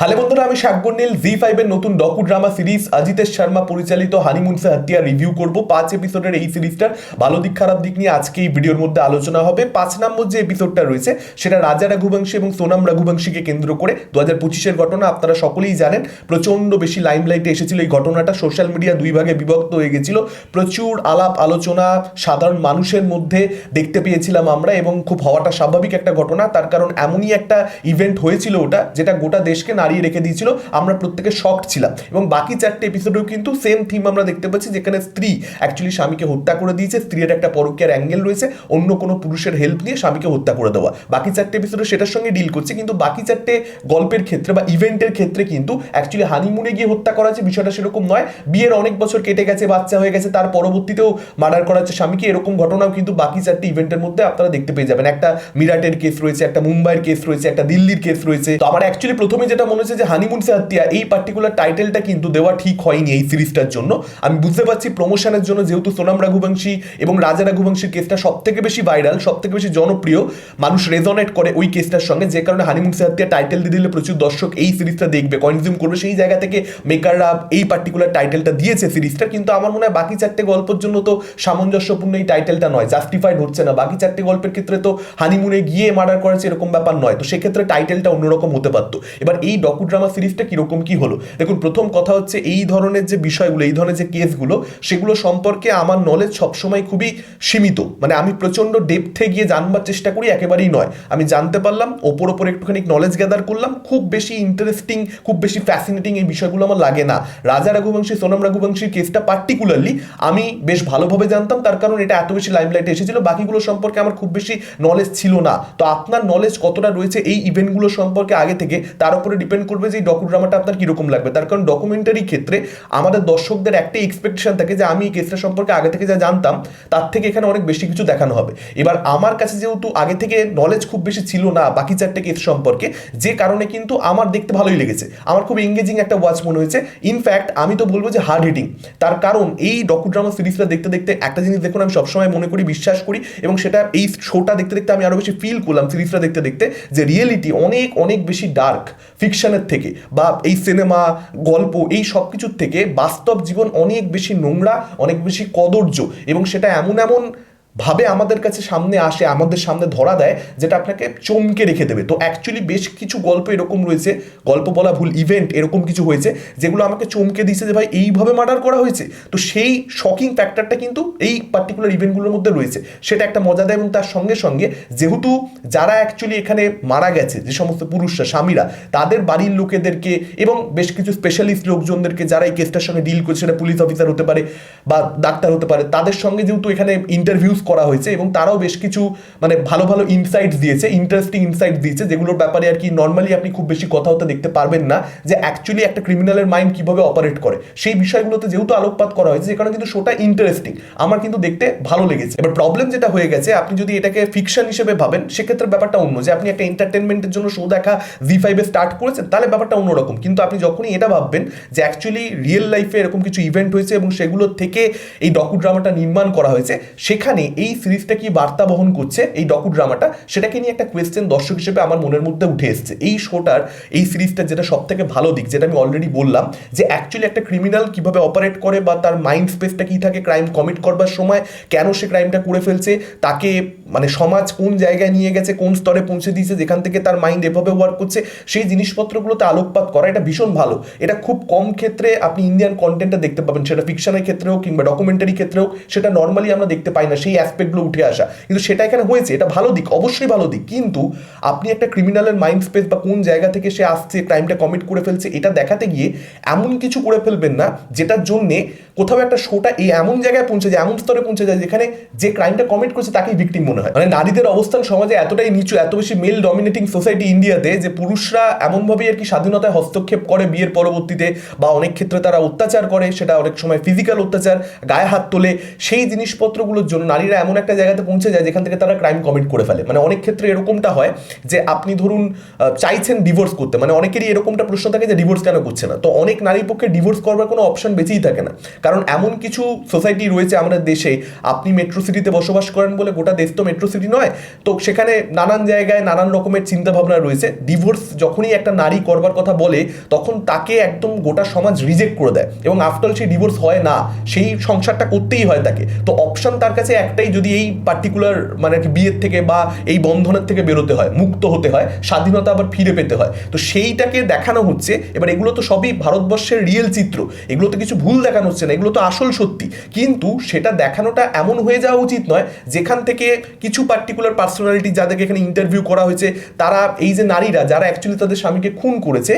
Hello বন্ধুরা, আমি শাকবর নীল জি ফাইভের নতুন docu drama series Ajitesh Sharma পরিচালিত হানিমুন সে হাতিয়া রিভিউ করব। পাঁচ এপিসোডের এই সিরিজটার ভালো দিক, খারাপ দিক নিয়ে আজকে এই ভিডিওর মধ্যে আলোচনা হবে। পাঁচ নম্বর যে এপিসোডটা রয়েছে, সেটা রাজা রঘুবংশী এবং সোনাম রঘুবংশীকে কেন্দ্র করে দু হাজার পঁচিশের ঘটনা আপনারা সকলেই জানেন। প্রচণ্ড বেশি লাইমলাইটে এসেছিল এই ঘটনাটা। সোশ্যাল মিডিয়া দুই ভাগে বিভক্ত হয়ে গেছিল। প্রচুর আলাপ, আলোচনা, সাধারণ মানুষের মধ্যে দেখতে পেয়েছিলাম আমরা এবং খুব হওয়াটা স্বাভাবিক একটা ঘটনা। তার কারণ এমনই একটা ইভেন্ট হয়েছিল ওটা, যেটা গোটা দেশকে নাড়িয়ে রেখে দিয়েছিল, আমরা প্রত্যেকে শকড ছিলাম। এবং বাকি চারটে এপিসোডেও কিন্তু সেম থিম আমরা দেখতে পাচ্ছি, যেখানে স্ত্রী অ্যাকচুয়ালি স্বামীকে হত্যা করে দিয়েছে, স্ত্রীর একটা পরকীয়ার অ্যাঙ্গেল রয়েছে, অন্য কোনো পুরুষের হেল্প নিয়ে স্বামীকে হত্যা করে দেওয়া। বাকি চারটে এপিসোডে সেটার সঙ্গে ডিল করছে, কিন্তু বাকি চারটে গল্পের ক্ষেত্রে বা ইভেন্টের ক্ষেত্রে কিন্তু অ্যাকচুয়ালি হানিমুনে গিয়ে হত্যা করা হচ্ছে বিষয়টা সেরকম নয়। বিয়ের অনেক বছর কেটে গেছে, বাচ্চা হয়ে গেছে, তার পরবর্তীতেও মার্ডার করা হচ্ছে স্বামীকে, এরকম ঘটনাও কিন্তু বাকি চারটি ইভেন্টের মধ্যে আপনারা দেখতে পেয়ে যাবেন। একটা মিরাটের কেস রয়েছে, একটা মুম্বাইয়ের কেস রয়েছে, একটা দিল্লির কেস রয়েছে। তো আমার অ্যাকচুয়ালি প্রথমে যেটা হচ্ছে যে হানিমুন সে হাতিয়া এই পার্টিকুলার টাইটেলটা কিন্তু দেওয়া ঠিক হয়নি এই সিরিজটার জন্য। আমি বুঝতে পারছি প্রমোশনের জন্য যেহেতু সোনাম রঘুবংশী এবং রাজা রঘুবংশীর কেসটা সব থেকে বেশি ভাইরাল সব থেকে বেশি জনপ্রিয়। মানুষ রেজনেট করে ওই কেসটার সঙ্গে, যে কারণে হানিমুন সে হাতিয়া টাইটেল দিয়ে দিলে প্রচুর দর্শক এই সিরিজটা দেখবে। কনজিউম করবে। সেই জায়গা থেকে মেকাররা এই পার্টিকুলার টাইটেলটা দিয়েছে সিরিজটা কিন্তু আমার মনে হয় বাকি চারটে গল্পের জন্য তো সামঞ্জস্যপূর্ণ এই টাইটেলটা নয়। জাস্টিফাইড হচ্ছে না। বাকি চারটে গল্পের ক্ষেত্রে তো হানিমুনে গিয়ে মার্ডার করেছে এরকম ব্যাপার নয়। তো সেক্ষেত্রে টাইটেলটা অন্যরকম হতে পারতো। এবার এই ডকু ড্রামা সিরিজটা কীরকম, কি হলো? দেখুন, প্রথম কথা হচ্ছে এই ধরনের যে বিষয়গুলো, এই ধরনের যে কেসগুলো, সেগুলো সম্পর্কে আমার নলেজ সবসময় খুবই সীমিত। মানে আমি প্রচণ্ড ডেপথে গিয়ে জানবার চেষ্টা করি, একেবারেই নয়। আমি জানতে পারলাম, ওপর ওপর একটুখানি নলেজ গ্যাদার করলাম, খুব বেশি ইন্টারেস্টিং খুব বেশি ফ্যাসিনেটিং এই বিষয়গুলো আমার লাগে না। রাজা রঘুবংশী, সোনাম রঘুবংশীর কেসটা পার্টিকুলারলি আমি বেশ ভালোভাবে জানতাম, তার কারণ এটা এত বেশি লাইমলাইটে এসেছিল, বাকিগুলো সম্পর্কে আমার খুব বেশি নলেজ ছিল না। তো আপনার নলেজ কতটা রয়েছে এই ইভেন্টগুলো সম্পর্কে আগে থেকে, তার উপরে ডিপেন্ড করবে যে এই ডকু ড্রামাটা আপনার কীরকম লাগবে। তার কারণ ডকুমেন্টারি ক্ষেত্রে আমাদের দর্শকদের একটাই এক্সপেকটেশন থাকে যে আমি এই কেসটা সম্পর্কে আগে থেকে যা জানতাম, তার থেকে এখানে অনেক বেশি কিছু দেখানো হবে। এবার আমার কাছে যেহেতু আগে থেকে নলেজ খুব বেশি ছিল না বাকি চারটে কেস সম্পর্কে, যে কারণে কিন্তু আমার দেখতে ভালোই লেগেছে। আমার খুব এঙ্গেজিং একটা ওয়াচ মনে হয়েছে। ইনফ্যাক্ট আমি তো বলব যে হার্ড হিটিং তার কারণ এই ডকু ড্রামা সিরিজটা দেখতে দেখতে একটা জিনিস দেখুন, আমি সবসময় মনে করি, বিশ্বাস করি, এবং সেটা এই শোটা দেখতে দেখতে আমি আরও বেশি ফিল করলাম সিরিজটা দেখতে দেখতে, যে রিয়েলিটি অনেক অনেক বেশি ডার্ক ফিকশনের থেকে বা এই সিনেমা গল্প, এই সব কিছুর থেকে বাস্তব জীবন অনেক বেশি নোংরা, অনেক বেশি কদর্য এবং সেটা এমন এমন ভাবে আমাদের কাছে সামনে আসে, আমাদের সামনে ধরা দেয়, যেটা আপনাকে চমকে রেখে দেবে। তো অ্যাকচুয়ালি বেশ কিছু গল্প এরকম রয়েছে, গল্প বলা ভুল ইভেন্ট এরকম কিছু হয়েছে, যেগুলো আমাকে চমকে দিয়েছে যে ভাই এইভাবে মার্ডার করা হয়েছে। তো সেই শকিং ফ্যাক্টরটা কিন্তু এই পার্টিকুলার ইভেন্টগুলোর মধ্যে রয়েছে। সেটা একটা মজা দেয় এবং তার সঙ্গে সঙ্গে যেহেতু যারা অ্যাকচুয়ালি এখানে মারা গেছে, যে সমস্ত পুরুষরা, স্বামীরা, তাদের বাড়ির লোকেদেরকে এবং বেশ কিছু স্পেশালিস্ট লোকজনদেরকে যারা এই কেসটার সঙ্গে ডিল করছে, সেটা পুলিশ অফিসার হতে পারে বা ডাক্তার হতে পারে, তাদের সঙ্গে যেহেতু এখানে ইন্টারভিউস করা হয়েছে এবং তারাও বেশ কিছু মানে ভালো ভালো ইনসাইটস দিয়েছে ইন্টারেস্টিং ইনসাইট দিয়েছে, যেগুলোর ব্যাপারে আর কি নর্মালি আপনি খুব বেশি কথা হতে দেখতে পারবেন না যে অ্যাকচুয়ালি একটা ক্রিমিনালের মাইন্ড কীভাবে অপারেট করে। সেই বিষয়গুলোতে যেহেতু আলোকপাত করা হয়েছে যেখানে কিন্তু শোটা ইন্টারেস্টিং আমার কিন্তু দেখতে ভালো লেগেছে। এবার প্রবলেম যেটা হয়ে গেছে, আপনি যদি এটাকে ফিকশন হিসেবে ভাবেন, সেক্ষেত্রে ব্যাপারটা অন্য যে আপনি একটা এন্টারটেনমেন্টের জন্য শো দেখা জি ফাইভে স্টার্ট করেছেন, তাহলে ব্যাপারটা অন্যরকম। কিন্তু আপনি যখনই এটা ভাববেন যে অ্যাকচুয়ালি রিয়েল লাইফে এরকম কিছু ইভেন্ট হয়েছে এবং সেগুলোর থেকে এই ডকু ড্রামাটা নির্মাণ করা হয়েছে, সেখানে এই সিরিজটা কি বার্তা বহন করছে, এই ডকু ড্রামাটা সেটাকে নিয়ে একটা কোয়েশ্চেন দর্শক হিসেবে আমার মনের মধ্যে উঠে এসছে। এই শোটার এই সিরিজটা যেটা সব থেকে ভালো দিক, যেটা আমি অলরেডি বললাম, যে অ্যাকচুয়ালি একটা ক্রিমিনাল কীভাবে অপারেট করে বা তার মাইন্ড স্পেসটা কী থাকে ক্রাইম কমিট করবার সময়, কেন সে ক্রাইমটা করে ফেলছে, তাকে মানে সমাজ কোন জায়গায় নিয়ে গেছে, কোন স্তরে পৌঁছে দিয়েছে, যেখান থেকে তার মাইন্ড এভাবে ওয়ার্ক করছে, সেই জিনিসপত্রগুলোতে আলোকপাত করা এটা ভীষণ ভালো। এটা খুব কম ক্ষেত্রে আপনি ইন্ডিয়ান কন্টেন্টটা দেখতে পাবেন, সেটা ফিকশনের ক্ষেত্রেও কিংবা ডকুমেন্টারি ক্ষেত্রেও সেটা নর্মালি আমরা দেখতে পাই না। সেই অ্যাসপেক্টগুলো উঠে আসা। কিন্তু সেটা এখানে হয়েছে, এটা ভালো দিক, অবশ্যই ভালো দিক। কিন্তু আপনি একটা ক্রিমিনালের মাইন্ড স্পেস বা কোন জায়গা থেকে সে আসছে ক্রাইমটা কমিট করে ফেলছে, এটা দেখাতে গিয়ে এমন কিছু করে ফেলবেন না, যেটার জন্যে কোথাও একটা শোটা এই এমন জায়গায় পৌঁছে যায়, এমন স্তরে পৌঁছে যায় যেখানে যে ক্রাইমটা কমিট করছে তাকেই ভিকটিম মনে হয়। মানে নারীদের অবস্থান সমাজে এতটাই নিচু, এত বেশি মেল ডমিনেটিং সোসাইটি ইন্ডিয়াতে যে পুরুষরা এমনভাবেই আর কি স্বাধীনতায় হস্তক্ষেপ করে বিয়ের পরবর্তীতে বা অনেক ক্ষেত্রে তারা অত্যাচার করে, সেটা অনেক সময় ফিজিক্যাল অত্যাচার, গায়ে হাত তোলে, সেই জিনিসপত্রগুলোর জন্য নারীরা এমন একটা জায়গাতে পৌঁছে যায় যেখান থেকে তারা ক্রাইম কমিট করে ফেলে। মানে অনেক ক্ষেত্রে এরকমটা হয় যে আপনি ধরুন চাইছেন ডিভোর্স করতে মানে অনেকেরই এরকমটা প্রশ্ন থাকে যে ডিভোর্স কেন করছে না? তো অনেক নারীর পক্ষে ডিভোর্স করবার কোনো অপশন বেঁচেই থাকে না। কারণ এমন কিছু সোসাইটি রয়েছে আমাদের দেশে, আপনি মেট্রো সিটিতে বসবাস করেন বলে গোটা দেশ তো মেট্রো সিটি নয়, তো সেখানে নানান জায়গায় নানান রকমের চিন্তা ভাবনা রয়েছে। ডিভোর্স যখনই একটা নারী করবার কথা বলে, তখন তাকে একদম গোটা সমাজ রিজেক্ট করে দেয় এবং আফটার সেই ডিভোর্স হয় না, সেই সংসারটা করতেই হয় তাকে। তো অপশন তার কাছে একটাই যদি এই পার্টিকুলার মানে বিয়ের থেকে বা এই বন্ধনের থেকে বেরোতে হয়, মুক্ত হতে হয়, স্বাধীনতা আবার ফিরে পেতে হয়। তো সেইটাকে দেখানো হচ্ছে। এবার এগুলো তো সবই ভারতবর্ষের রিয়েল চিত্র। এগুলো তো কিছু ভুল দেখানো হচ্ছে না। এগুলো তো আসল সত্যি। কিন্তু সেটা দেখানোটা এমন হয়ে যাওয়া উচিত নয়, যেখান থেকে কিছু পার্টিকুলার পার্সোনালিটি যাদেরকে এখানে ইন্টারভিউ করা হয়েছে, তারা এই যে নারীরা, যারা অ্যাকচুয়ালি তাদের স্বামীকে খুন করেছে,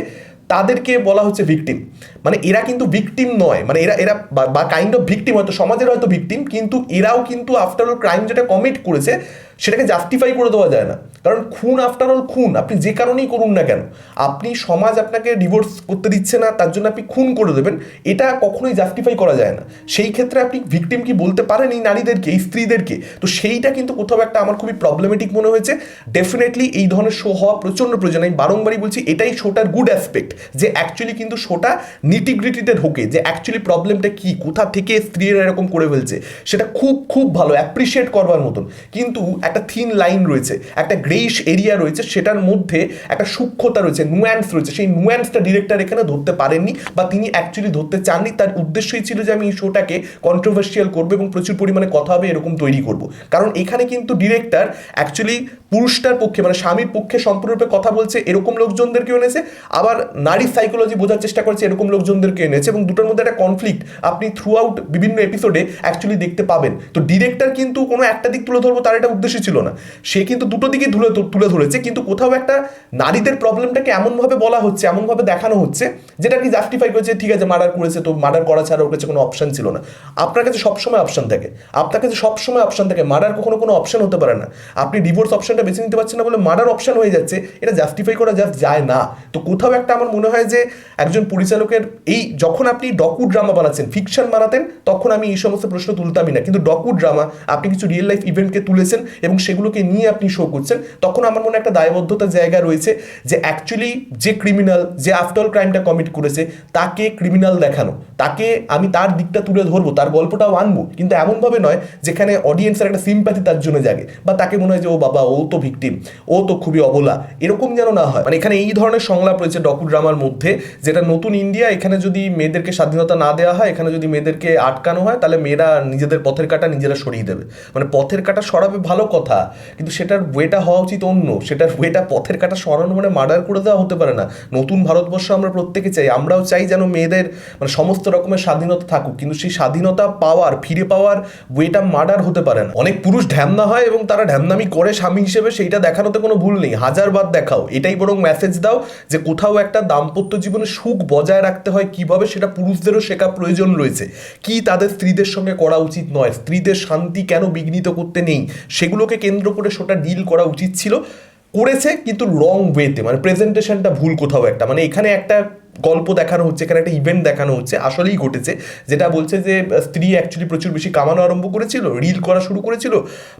তাদেরকে বলা হচ্ছে ভিকটিম মানে এরা কিন্তু ভিকটিম নয়। মানে এরা এরা বা- কাইন্ড অফ ভিকটিম হয়তো সমাজের হয়তো ভিকটিম কিন্তু এরাও কিন্তু আফটার অল ক্রাইম যেটা কমিট করেছে সেটাকে জাস্টিফাই করে দেওয়া যায় না। কারণ খুন আফটার অল খুন, আপনি যে কারণেই করুন না কেন, আপনি সমাজ আপনাকে ডিভোর্স করতে দিচ্ছে না, তার জন্য আপনি খুন করে দেবেন, এটা কখনোই জাস্টিফাই করা যায় না। সেই ক্ষেত্রে আপনি ভিকটিম কি বলতে পারেন এই নারীদেরকে, এই স্ত্রীদেরকে? তো সেইটা কিন্তু কোথাও একটা আমার খুবই প্রবলেমেটিক মনে হয়েছে। ডেফিনেটলি এই ধরনের শো হওয়া প্রচণ্ড প্রয়োজন। আমি বারংবারই বলছি, এটাই শোটার গুড অ্যাসপেক্ট যে অ্যাকচুয়ালি কিন্তু শোটা নিটিগ্রিটিতে ঢোকে, যে অ্যাকচুয়ালি প্রবলেমটা কি, কোথা থেকে স্ত্রীরা এরকম করে ফেলছে, সেটা খুব খুব ভালো অ্যাপ্রিসিয়েট করবার মতন। কিন্তু একটা থিন লাইন রয়েছে, একটা গ্রেইশ এরিয়া রয়েছে, সেটার মধ্যে একটা সূক্ষ্মতা রয়েছে নুয়ান্স রয়েছে। সেই নুয়ান্সটা ডিরেক্টর এখানে ধরতে পারেননি বা তিনি অ্যাকচুয়ালি ধরতে চাননি। তার উদ্দেশ্যই ছিল যে আমি এই শোটাকে কন্ট্রোভার্সিয়াল করব এবং প্রচুর পরিমাণে কথা হবে, এরকম তৈরি করব। কারণ এখানে কিন্তু ডিরেক্টর অ্যাকচুয়ালি পুরুষটার পক্ষে মানে স্বামীর পক্ষে সম্পূর্ণরূপে কথা বলছে, এরকম লোকজনদেরকেও এনেছে। আবার নারীর সাইকোলজি বোঝার চেষ্টা করছে, এরকম লোকজনদেরকে এনেছে এবং দুটোর মধ্যে একটা কনফ্লিক্ট আপনি থ্রু আউট বিভিন্ন এপিসোডে অ্যাকচুয়ালি দেখতে পাবেন। তো ডিরেক্টর কিন্তু কোনো একটা দিক তুলে ধরবো, তার এটা উদ্দেশ্য ছিল না। সে কিন্তু দুটো দিকে তুলে তুলে ধরেছে, কিন্তু কোথাও একটা নারীদের প্রবলেমটাকে এমনভাবে বলা হচ্ছে, এমনভাবে দেখানো হচ্ছে, যেটা কি জাস্টিফাই করেছে, ঠিক আছে মার্ডার করেছে, তো মার্ডার করা ছাড়া ওর কাছে কোনো অপশন ছিল না। আপনার কাছে সবসময় অপশন থাকে। আপনার কাছে সবসময় অপশন থাকে মার্ডার কখনো কোনো অপশন হতে পারে না। আপনি ডিভোর্স অপশনটা বেছে নিতে পারছেন না বলে মার্ডার অপশন হয়ে যাচ্ছে, এটা জাস্টিফাই করা জাস্ট যায় না। তো কোথাও একটা আমার মনে হয় যে একজন পরিচালকের এই যখন আপনি ডকু ড্রামা বানাচ্ছেন ফিকশন বানাতেন, তখন আমি এই সমস্ত প্রশ্ন তুলতামই না। কিন্তু ডকু ড্রামা আপনি কিছু রিয়েল লাইফ ইভেন্টকে তুলেছেন এবং সেগুলোকে নিয়ে আপনি শো করছেন, তখন আমার মনে একটা দায়বদ্ধতা জায়গা রয়েছে যে অ্যাকচুয়ালি যে ক্রিমিনাল যে আফটার ক্রাইমটা কমিট করেছে, তাকে ক্রিমিনাল দেখানো। তাকে আমি তার দিকটা তুলে ধরবো, তার গল্পটাও আনব। কিন্তু এমনভাবে নয় যেখানে অডিয়েন্সের একটা সিম্প্যাথি তার জন্য জাগে বা তাকে মনে হয় যে, ও বাবা, ও তো ভিকটিম ও তো খুবই অবলা। এরকম যেন না হয়। মানে এখানে এই ধরনের সংলাপ রয়েছে ডকু ড্রামার মধ্যে, যেটা নতুন ইন্ডিয়া এখানে যদি মেয়েদেরকে স্বাধীনতা না দেওয়া হয়, এখানে যদি মেয়েদেরকে আটকানো হয়, তাহলে মেয়েরা নিজেদের পথের কাটা নিজেরা সরিয়ে দেবে। মানে পথের কাটা সরাবে ভালো কথা, কিন্তু সেটার ওয়েটা হওয়া উচিত অন্য। সেটার ওয়েটা পথের কাটা সরানো মানে মার্ডার করে দেওয়া হতে পারে না। নতুন ভারতবর্ষ আমরা প্রত্যেকে চাই, আমরাও চাই যেন মেয়েদের মানে সমস্ত রকমের স্বাধীনতা থাকুক, কিন্তু সেই স্বাধীনতা পাওয়ার, ফিরে পাওয়ার ওয়েটা মার্ডার হতে পারে না। অনেক পুরুষ ঢ্যামনা হয় এবং তারা ঢ্যামনামি করে স্বামী হিসেবে, সেইটা দেখানোতে কোনো ভুল নেই। হাজারবার দেখাও। এটাই বরং মেসেজ দাও যে কোথাও একটা দাম্পত্য জীবনে সুখ বজায় রাখতে হয় কীভাবে সেটা পুরুষদেরও শেখা প্রয়োজন রয়েছে। কি তাদের স্ত্রীদের সঙ্গে করা উচিত নয়? স্ত্রীদের শান্তি কেন বিঘ্নিত করতে নেই? সেগুলোকে কেন্দ্র করে সেটা ডিল করা উচিত ছিল। করেছে কিন্তু রং ওয়েতে মানে প্রেজেন্টেশনটা ভুল কোথাও একটা। মানে এখানে একটা গল্প দেখানো হচ্ছে, এখানে একটা ইভেন্ট দেখানো হচ্ছে, আসলেই ঘটেছে। যেটা বলছে যে, স্ত্রী অ্যাকচুয়ালি প্রচুর বেশি কামানো আরম্ভ করেছিল রিল করা শুরু করেছিল,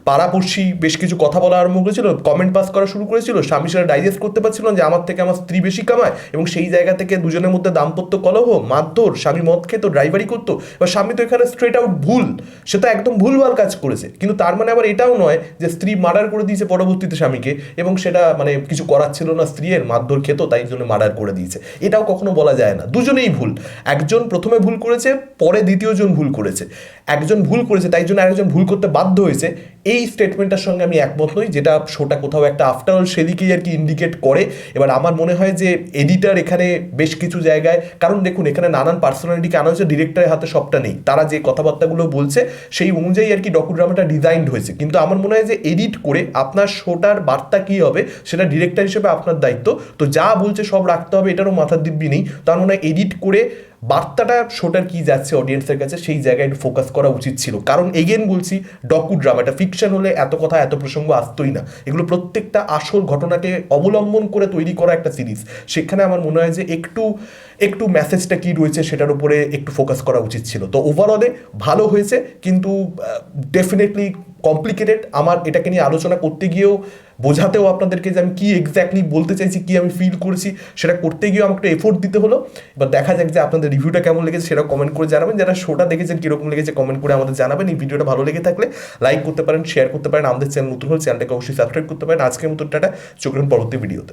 পাড়াপড়শি বেশ কিছু কথা বলা আরম্ভ করেছিল কমেন্ট পাস করা শুরু করেছিল, স্বামী সেটা ডাইজেস্ট করতে পারছিল না যে, আমার থেকে আমার স্ত্রী বেশি কামায়। এবং সেই জায়গা থেকে দুজনের মধ্যে দাম্পত্য কলহ, মারধর, স্বামী মদ খেত ড্রাইভারি করতো। এবার স্বামী তো এখানে স্ট্রেট আউট ভুল, সে তো একদম ভুলভাল কাজ করেছে। কিন্তু তার মানে আবার এটাও নয় যে, স্ত্রী মার্ডার করে দিয়েছে পরবর্তীতে স্বামীকে, এবং সেটা মানে কিছু করার ছিল না স্ত্রীর মারধর খেত, তাই জন্য মার্ডার করে দিয়েছে। এটাও কখনো বলা যায় না। দুজনেই ভুল। একজন প্রথমে ভুল করেছে, পরে দ্বিতীয় জন ভুল করেছে। একজন ভুল করেছে, তাই জন্য আরেকজন ভুল করতে বাধ্য হয়েছে। এই স্টেটমেন্টটার সঙ্গে আমি একমত নই, যেটা শোটা কোথাও একটা আফটার অল সেদিকেই আর কি ইন্ডিকেট করে। এবার আমার মনে হয় যে এডিটার এখানে বেশ কিছু জায়গায়, কারণ দেখুন, এখানে নানান পার্সোনালিটিকে আনা হয়েছে ডিরেক্টরের হাতে সবটা নেই। তারা যে কথাবার্তাগুলো বলছে, সেই অনুযায়ী আর কি ডকুড্রামাটা ডিজাইনড হয়েছে। কিন্তু আমার মনে হয় যে এডিট করে আপনার শোটার বার্তা কী হবে, সেটা ডিরেক্টর হিসেবে আপনার দায়িত্ব। তো যা বলছে সব রাখতে হবে, এটারও মাথার দিব্যি নেই। তার মনে হয় এডিট করে বার্তাটা শোটার কি যাচ্ছে অডিয়েন্সের কাছে, সেই জায়গায় একটু ফোকাস করা উচিত ছিল। কারণ এগেন বলছি ডকু ড্রামা এটা ফিকশন হলে এত কথা, এত প্রসঙ্গ আসতোই না। এগুলো প্রত্যেকটা আসল ঘটনাকে অবলম্বন করে তৈরি করা একটা সিরিজ সেখানে আমার মনে হয় যে একটু একটু মেসেজটা কি রয়েছে সেটার উপরে একটু ফোকাস করা উচিত ছিল। তো ওভারঅলে ভালো হয়েছে, কিন্তু ডেফিনেটলি কমপ্লিকেটেড আমার এটাকে নিয়ে আলোচনা করতে গিয়েও বোঝাতেও আপনাদেরকে যে আমি কী এক্স্যাক্টলি বলতে চাইছি, কী আমি ফিল করেছি, সেটা করতে গিয়েও আমাকে একটু এফোর্ট দিতে হলো। এবার দেখা যাক যে আপনাদের রিভিউটা কেমন লেগেছে সেটা কমেন্ট করে জানাবেন। যারা শোটা দেখেছেন, কীরকম লেগেছে কমেন্ট করে আমাদের জানাবেন। এই ভিডিওটা ভালো লেগে থাকলে লাইক করতে পারেন শেয়ার করতে পারেন। আমাদের চ্যানেল নতুন হলে চ্যানেলটাকে অবশ্যই সাবস্ক্রাইব করতে পারেন। আজকের মতো টাটা, চোখ পরবর্তী ভিডিওতে